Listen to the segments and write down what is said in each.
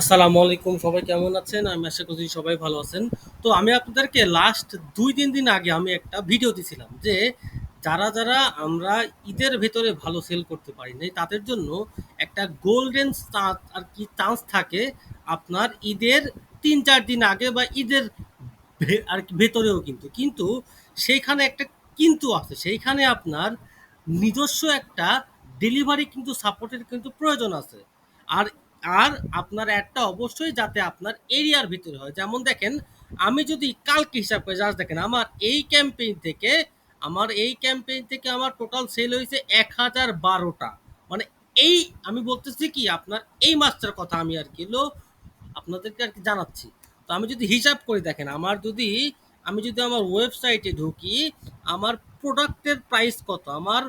আসসালামু আলাইকুম, সবাই কেমন আছেন? আমি আশা করছি সবাই ভালো আছেন। তো আমি আপনাদেরকে লাস্ট দুই তিন দিন আগে আমি একটা ভিডিও দিছিলাম যে যারা যারা আমরা ঈদের ভেতরে ভালো সেল করতে পারি নাই, তাদের জন্য একটা গোল্ডেন আর কি চান্স থাকে আপনার ঈদের তিন চার দিন আগে বা ঈদের আর ভেতরেও কিন্তু। কিন্তু সেইখানে একটা কিন্তু আছে, সেইখানে আপনার নিজস্ব একটা ডেলিভারি কিন্তু সাপোর্টের কিন্তু প্রয়োজন আছে। আর আর আপনার অ্যাডটা অবশ্যই যাতে আপনার এরিয়ার ভিতরে হয়। যেমন দেখেন, আমি যদি কালকে হিসাব করে জাস্ট দেখেন, আমার এই ক্যাম্পেইন থেকে, আমার এই ক্যাম্পেইন থেকে আমার টোটাল সেল হয়েছে এক হাজার বারোটা। মানে এই, আমি বলতেছি কি, আপনার এই মাসটার কথা আমি আর কি আপনাদেরকে আর কি জানাচ্ছি। তো আমি যদি হিসাব করে, দেখেন, আমার যদি, আমি যদি আমার ওয়েবসাইটে ঢুকি, আমার প্রোডাক্টের প্রাইস কত, আমার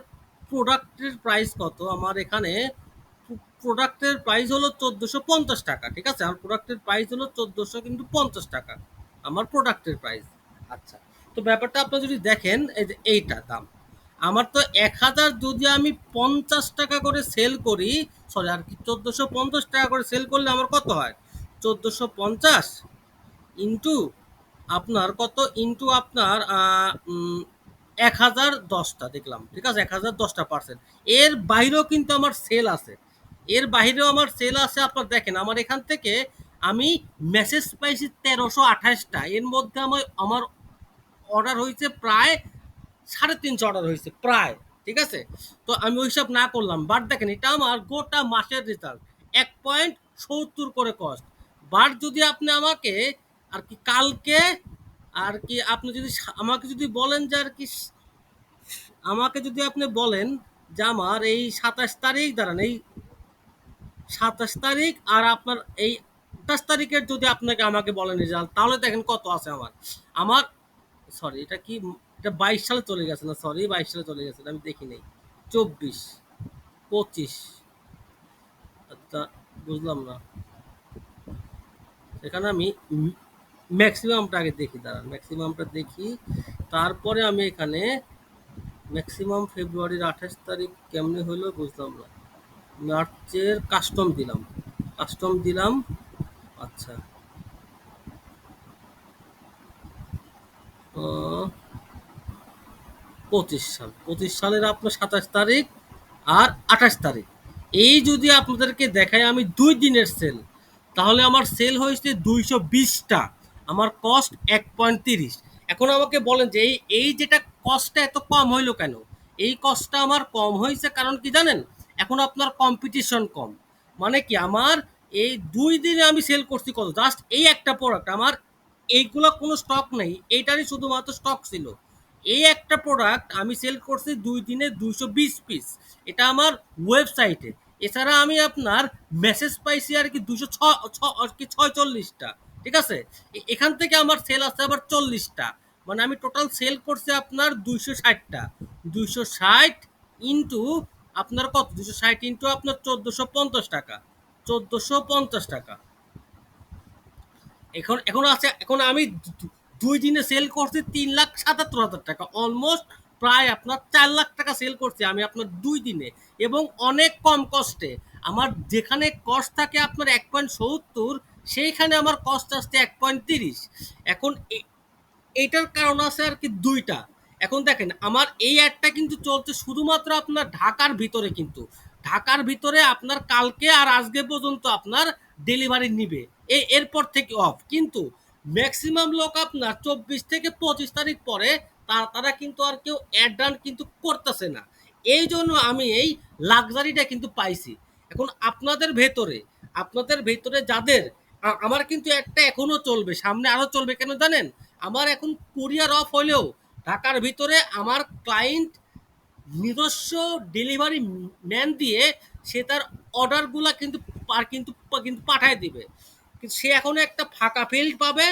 প্রোডাক্টের প্রাইস কত, আমার এখানে প্রোডাক্টের প্রাইস হলো চোদ্দোশো পঞ্চাশ টাকা, ঠিক আছে? আমার প্রোডাক্টের প্রাইস হলো চোদ্দোশো কিন্তু পঞ্চাশ টাকা, আমার প্রোডাক্টের প্রাইস আচ্ছা তো ব্যাপারটা আপনি যদি দেখেন, এই যে এইটা দাম, আমার তো এক হাজার যদি আমি পঞ্চাশ টাকা করে সেল করি সরি আর কি চোদ্দোশো পঞ্চাশ টাকা করে সেল করলে আমার কত হয়? চোদ্দোশো পঞ্চাশ ইন্টু আপনার কত? ইন্টু আপনার এক হাজার দশটা, দেখলাম, ঠিক আছে? এক হাজার দশটা পার্সেন্ট এর বাইরেও কিন্তু আমার সেল আছে। এর বাইরেও আমার সেল আছে, আপনার দেখেন। আমার এখান থেকে আমি মেসেজ পাইছি তেরোশো আঠাশটা। এর মধ্যে আমার আমার অর্ডার হয়েছে প্রায় সাড়ে তিনশো অর্ডার হয়েছে, প্রায়, ঠিক আছে? তো আমি ওই সব না করলাম। বাট দেখেন, এটা আমার গোটা মাসের রেজাল্ট এক পয়েন্ট সত্তর করে কস্ট বাট যদি আপনি আমাকে, আর কি কালকে, আর কি আপনি যদি আমাকে যদি বলেন যে আর কি আমাকে যদি আপনি বলেন যে আমার এই সাতাশ তারিখ, দাঁড়ান, এই সাতাশ তারিখ আর আপনার এই আঠাশ তারিখের যদি আপনাকে আমাকে বলেন রেজাল্ট তাহলে দেখেন কত আছে আমার। আমার সরি এটা কি, এটা বাইশ সালে চলে গেছে না সরি বাইশ সালে চলে গেছে আমি দেখি নাই। চব্বিশ, পঁচিশ আচ্ছা বুঝলাম না। এখানে আমি ম্যাক্সিমামটা আগে দেখি, দাঁড়ান ম্যাক্সিমামটা দেখি। তারপরে আমি এখানে ম্যাক্সিমাম ফেব্রুয়ারির আঠাশ তারিখ কেমনে হলো বুঝলাম না। মার্চের কাস্টম দিলাম। কাস্টম দিলাম আচ্ছা। পঁচিশ সাল। পঁচিশ সালের আপনার সাতাশ তারিখ আর আঠাশ তারিখ। এই যদি আপনাদেরকে দেখাই আমি দুই দিনের সেল তাহলে আমার সেল হয়েছে দুইশো বিশটা। আমার কস্ট এক পয়েন্ট তিরিশ। এখন আমাকে বলেন যে এই এই যেটা কস্টটা এত কম হইল কেন? এই কস্টটা আমার কম হয়েছে কারণ কি জানেন? এখন আপনার কম্পিটিশন কম। মানে কি, আমার এই দুই দিনে আমি সেল করছি কত? জাস্ট এই একটা প্রোডাক্ট আমার এইগুলো কোনো স্টক নেই, এইটারই শুধুমাত্র স্টক ছিল। এই একটা প্রোডাক্ট আমি সেল করছি দুই দিনে দুইশো বিশ পিস এটা আমার ওয়েবসাইটে এছাড়া আমি আপনার মেসেজ পাইছি আর কি দুশো ছ কি ছয়চল্লিশটা, ঠিক আছে? এখান থেকে আমার সেল আছে আবার চল্লিশটা। মানে আমি টোটাল সেল করছি আপনার দুইশো ষাটটা। দুইশো ষাট ইন্টু আপনার কত? দুশো ষাট ইন্টু আপনার চোদ্দোশো পঞ্চাশ টাকা। চোদ্দোশো পঞ্চাশ টাকা। এখন এখন আছে, এখন আমি দুই দিনে সেল করছি তিন লাখ সাতাত্তর হাজার টাকা। অলমোস্ট প্রায় আপনার চার লাখ টাকা সেল করছি আমি আপনার দুই দিনে। এবং অনেক কম কস্টে আমার যেখানে কস্ট থাকে আপনার এক পয়েন্ট সত্তর, সেইখানে আমার কস্ট আসছে এক পয়েন্ট তিরিশ। এখন এ- এইটার কারণ আছে আর কি দুইটা। এখন দেখেন, আমার এই অ্যাডটা কিন্তু চলছে শুধুমাত্র আপনার ঢাকার ভিতরে কিন্তু। ঢাকার ভিতরে আপনার কালকে আর আজকে পর্যন্ত আপনার ডেলিভারি নিবে। এই এরপর থেকে অফ কিন্তু ম্যাক্সিমাম লোক আপনার চব্বিশ থেকে পঁচিশ তারিখ পরে তা- তারা কিন্তু আর কেউ অ্যাড রান কিন্তু করতেছে না। এই জন্য আমি এই লাক্সারিটা কিন্তু পাইছি। এখন আপনাদের ভেতরে আপনাদের ভেতরে যাদের আমার কিন্তু একটা এখনও চলবে, সামনে আরও চলবে কেন জানেন? আমার এখন কুরিয়ার অফ হলেও ঢাকার ভিতরে আমার ক্লায়েন্ট নিজস্ব ডেলিভারি ম্যান দিয়ে সে তার অর্ডারগুলা কিন্তু কিন্তু কিন্তু পাঠায় দিবে। কিন্তু সে এখনও একটা ফাঁকা ফিল্ড পাবে,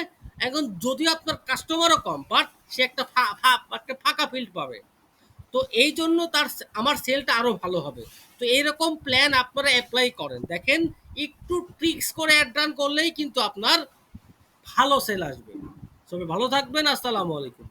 এখন যদি আপনার কাস্টমারও কম বাট সে একটা একটা ফাঁকা ফিল্ড পাবে। তো এই জন্য তার আমার সেলটা আরও ভালো হবে। তো এইরকম প্ল্যান আপনারা অ্যাপ্লাই করেন। দেখেন, একটু ট্রিক্স করে অ্যাড রান করলেই কিন্তু আপনার ভালো সেল আসবে। সবাই ভালো থাকবেন, আসসালামু আলাইকুম।